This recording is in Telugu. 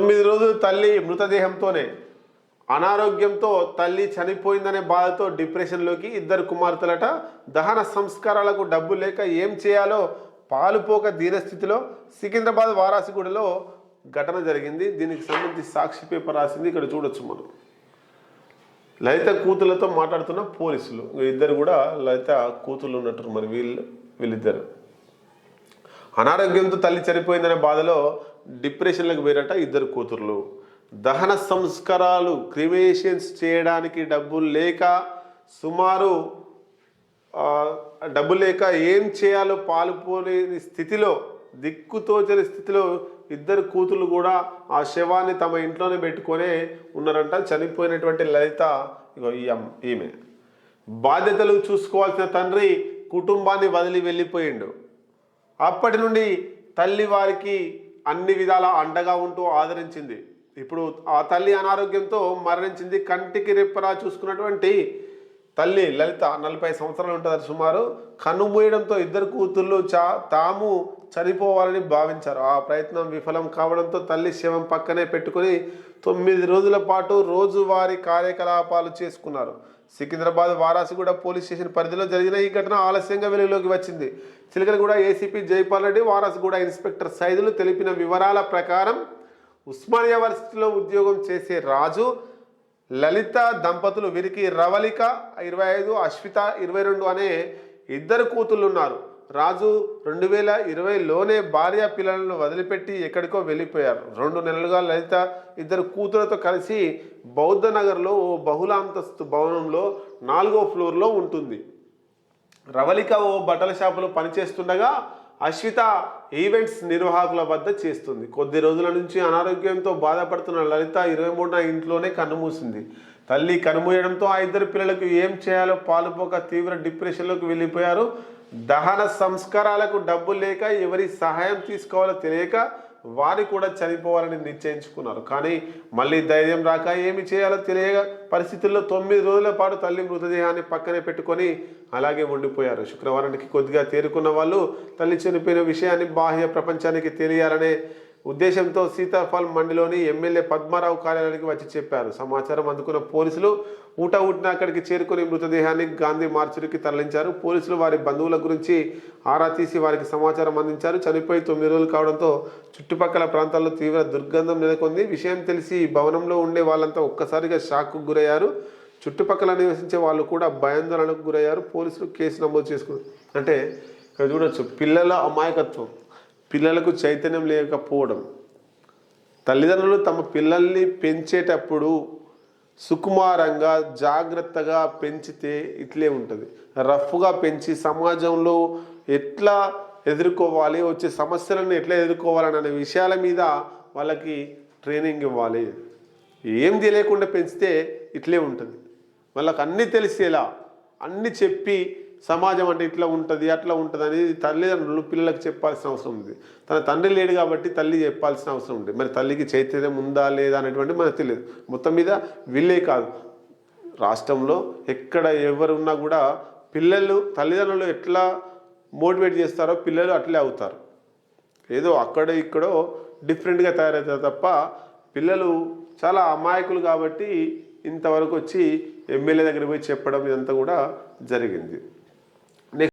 తొమ్మిది రోజులు తల్లి మృతదేహంతోనే అనారోగ్యంతో తల్లి చనిపోయిందనే బాధతో డిప్రెషన్లోకి ఇద్దరు కుమార్తెలట. దహన సంస్కారాలకు డబ్బు లేక ఏం చేయాలో పాలుపోక దీనస్థితిలో సికింద్రాబాద్ వారాసిగూడలో ఘటన జరిగింది. దీనికి సంబంధించి సాక్షి పేపర్ రాసింది. ఇక్కడ చూడొచ్చు మనం. లలిత కూతులతో మాట్లాడుతున్న పోలీసులు. ఇద్దరు కూడా లలిత కూతులు ఉన్నట్టు మరి వీళ్ళు వీళ్ళిద్దరు. అనారోగ్యంతో తల్లి చనిపోయిందనే బాధలో డిప్రెషన్లకు పోయినట్ట ఇద్దరు కూతుర్లు. దహన సంస్కారాలు క్రిమేషన్స్ చేయడానికి డబ్బులు లేక సుమారు డబ్బు లేక ఏం చేయాలో పాలుపోలేని స్థితిలో దిక్కుతోచని స్థితిలో ఇద్దరు కూతుర్లు కూడా ఆ శవాన్ని తమ ఇంట్లోనే పెట్టుకొనే ఉన్నారంట. చనిపోయినటువంటి లలిత ఇగో ఈ ఈమె. బాధ్యతలు చూసుకోవాల్సిన తండ్రి కుటుంబాన్ని వదిలి వెళ్ళిపోయిండు. అప్పటి నుండి తల్లి వారికి అన్ని విధాల అండగా ఉంటూ ఆదరించింది. ఇప్పుడు ఆ తల్లి అనారోగ్యంతో మరణించింది. కంటికి రెప్పరా చూసుకున్నటువంటి తల్లి లలిత నలభై సంవత్సరాలు ఉంటుంది సుమారు కన్నుమూయడంతో ఇద్దరు కూతుళ్ళు చా తాము చనిపోవాలని భావించారు. ఆ ప్రయత్నం విఫలం కావడంతో తల్లి శవం పక్కనే పెట్టుకుని తొమ్మిది రోజుల పాటు రోజువారీ కార్యకలాపాలు చేసుకున్నారు. సికింద్రాబాద్ వారాసిగూడ పోలీస్ స్టేషన్ పరిధిలో జరిగిన ఈ ఘటన ఆలస్యంగా వెలుగులోకి వచ్చింది. చిలకలగూడ ఏసీపీ జైపాల్ రెడ్డి వారాసిగూడ ఇన్స్పెక్టర్ సైదులు తెలిపిన వివరాల ప్రకారం ఉస్మానియా వర్సిటీలో ఉద్యోగం చేసే రాజు లలిత దంపతులు వీరికి రవళిక ఇరవై ఐదు అశ్విత ఇరవై రెండు అనే ఇద్దరు కూతుళ్ళు ఉన్నారు రాజు రెండు వేల ఇరవైలోనే భార్య పిల్లలను వదిలిపెట్టి ఎక్కడికో వెళ్ళిపోయారు. రెండు నెలలుగా లలిత ఇద్దరు కూతులతో కలిసి బౌద్ధ నగర్లో ఓ బహుళ అంతస్తు భవనంలో నాలుగో ఫ్లోర్లో ఉంటుంది. రవళిక ఓ బట్టల షాపులో పనిచేస్తుండగా అశ్విత ఈవెంట్స్ నిర్వాహకుల వద్ద చేస్తుంది. కొద్ది రోజుల నుంచి అనారోగ్యంతో బాధపడుతున్న లలిత ఇరవై మూడున ఇంట్లోనే కన్నుమూసింది తల్లి కనుమూయడంతో ఆ ఇద్దరు పిల్లలకు ఏం చేయాలో పాలుపోక తీవ్ర డిప్రెషన్లోకి వెళ్ళిపోయారు. దహన సంస్కారాలకు డబ్బు లేక ఎవరి సహాయం తీసుకోవాలో తెలియక వారి కూడా చనిపోవాలని నిశ్చయించుకున్నారు. కానీ మళ్ళీ ధైర్యం రాక ఏమి చేయాలో తెలియక పరిస్థితుల్లో తొమ్మిది రోజుల పాటు తల్లి మృతదేహాన్ని పక్కనే పెట్టుకొని అలాగే ఉండిపోయారు. శుక్రవారానికి కొద్దిగా తేరుకున్న వాళ్ళు తల్లి చనిపోయిన విషయాన్ని బాహ్య ప్రపంచానికి తెలియాలనే ఉద్దేశంతో సీతాఫలం మండిలోని ఎమ్మెల్యే పద్మారావు కార్యాలయానికి వచ్చి చెప్పారు. సమాచారం అందుకున్న పోలీసులు ఊట ఊటిన అక్కడికి చేరుకుని మృతదేహాన్ని గాంధీ మార్చురికి తరలించారు. పోలీసులు వారి బంధువుల గురించి ఆరా తీసి వారికి సమాచారం అందించారు. చనిపోయి తొమ్మిది రోజులు కావడంతో చుట్టుపక్కల ప్రాంతాల్లో తీవ్ర దుర్గంధం నెలకొంది. విషయం తెలిసి భవనంలో ఉండే వాళ్ళంతా ఒక్కసారిగా షాక్కు గురయ్యారు. చుట్టుపక్కల నివసించే వాళ్ళు కూడా భయాందోళనకు గురయ్యారు. పోలీసులు కేసు నమోదు చేసుకున్నారు. అంటే ఇక్కడ చూడొచ్చు పిల్లల అమాయకత్వం. పిల్లలకు చైతన్యం లేకపోవడం. తల్లిదండ్రులు తమ పిల్లల్ని పెంచేటప్పుడు సుకుమారంగా జాగ్రత్తగా పెంచితే ఇట్లే ఉంటుంది. రఫ్గా పెంచి సమాజంలో ఎట్లా ఎదుర్కోవాలి వచ్చే సమస్యలను ఎట్లా ఎదుర్కోవాలని అనే విషయాల మీద వాళ్ళకి ట్రైనింగ్ ఇవ్వాలి. ఏం తెలియకుండా పెంచితే ఇట్లే ఉంటుంది. వాళ్ళకి అన్నీ తెలిసేలా అన్నీ చెప్పి సమాజం అంటే ఇట్లా ఉంటుంది అట్లా ఉంటుంది అనేది తల్లిదండ్రులు పిల్లలకు చెప్పాల్సిన అవసరం ఉంది. తన తండ్రి లేడు కాబట్టి తల్లి చెప్పాల్సిన అవసరం ఉంది. మరి తల్లికి చైతన్యం ఉందా లేదా అనేటువంటి మనకు తెలియదు. మొత్తం మీద వీళ్ళే కాదు. రాష్ట్రంలో ఎక్కడ ఎవరున్నా కూడా పిల్లలు తల్లిదండ్రులు ఎట్లా మోటివేట్ చేస్తారో పిల్లలు అట్లే అవుతారు. ఏదో అక్కడ ఇక్కడో డిఫరెంట్గా తయారవుతారు తప్ప పిల్లలు చాలా అమాయకులు కాబట్టి ఇంతవరకు వచ్చి ఎమ్మెల్యే దగ్గర పోయి చెప్పడం ఇదంతా కూడా జరిగింది.